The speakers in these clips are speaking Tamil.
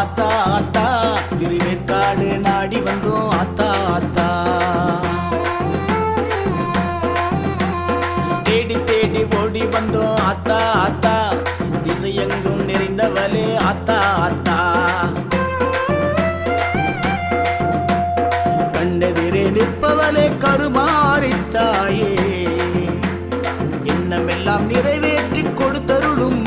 ஆத்தா ஆத்தா. திருவேற்காடு நாடி வந்தோம் ஆத்தா ஆத்தா. தேடி தேடி ஓடி வந்தோம் ஆத்தா ஆத்தா. திசையெங்கும் நிறைந்தவளே ஆத்தா ஆத்தா. கண்ணெதிரே நிற்பவளே கருமாறித்தாயே. எண்ணமெல்லாம் நிறைவேற்றி கொடுத்தருளும்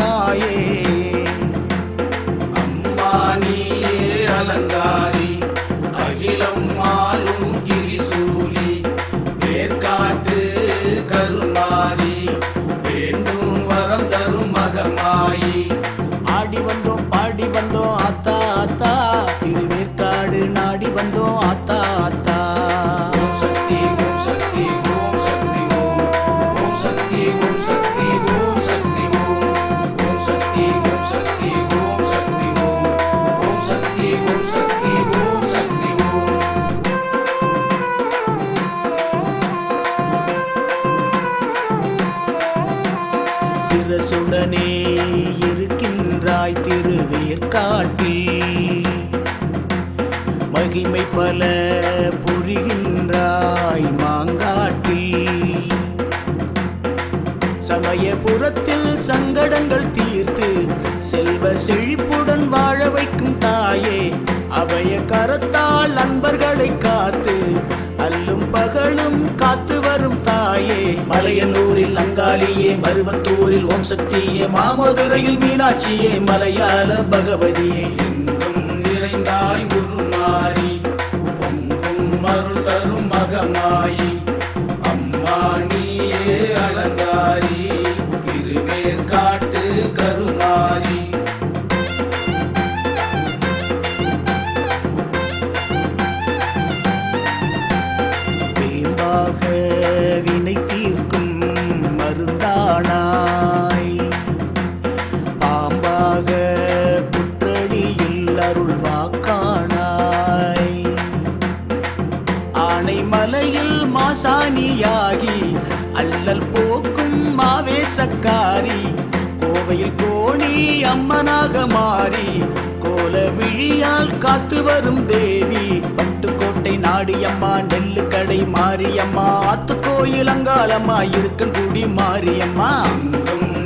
ஓம் சக்தி ஓம் சக்தி ஓம் சக்தி ஓம் ஓம் சக்தி ஓம் சக்தி ஓம் சக்தி ஓம் ஓம் சக்தி ஓம் சக்தி ஓம் சக்தி ஓம் ஓம் சக்தி ஓம் சக்தி ஓம் சக்தி ஓம் சிரசுடனே இருக்கின்றாய் திருவேற்காட்டில் மகிமை பல புரிகின்றாய் மாங்காட்டில். சமயபுரத்தில் சங்கடங்கள் தீர்த்து செல்வ செழிப்புடன் வாழ வைக்கும் தாயே அபய கரத்தால் அன்பர்களை காத்து அல்லும் பகலும் காத்து வரும் தாயே. மலையனூரில் அங்காளியே மருவத்தூரில் ஓம் சக்தியே மாமதுரையில் மீனாட்சியே மலையாள பகவதியே. தரும் அம்மா நீயே அலங்காரி திருவேற்காட்டு கருமாரி வேம்பாக வினை தீர்க்கும் மருந்தானாய். பாம்பாக புற்றடியில் அருள் பாசக்காரி. கோவையில் கோணி அம்மனாக மாறி கோல விழியால் காத்து வரும் தேவி. பட்டுக்கோட்டை நாடியம்மா நெல்லு கடை மாரியம்மா ஆத்து கோயில் அங்காளம்மா இருக்கன்குடி மாரியம்மா.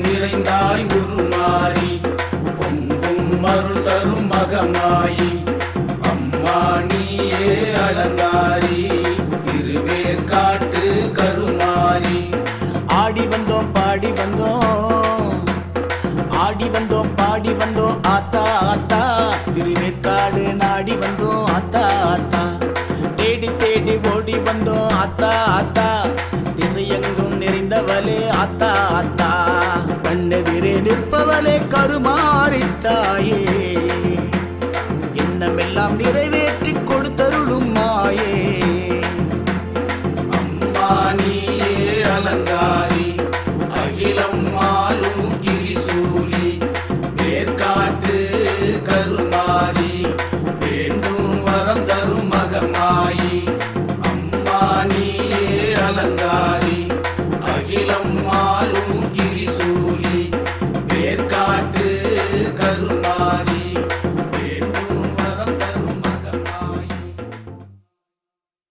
நிறைந்தாய் குருமாரி பொங்கும் தரும் மகமாயி. அம்மா நீயே அலங்காரி. வந்தோம் அத்தா அத்தா. திசையெங்கும் நிறைந்தவளே அத்தா அத்தா. கண்ணெதிரே நிற்பவளே கருமா.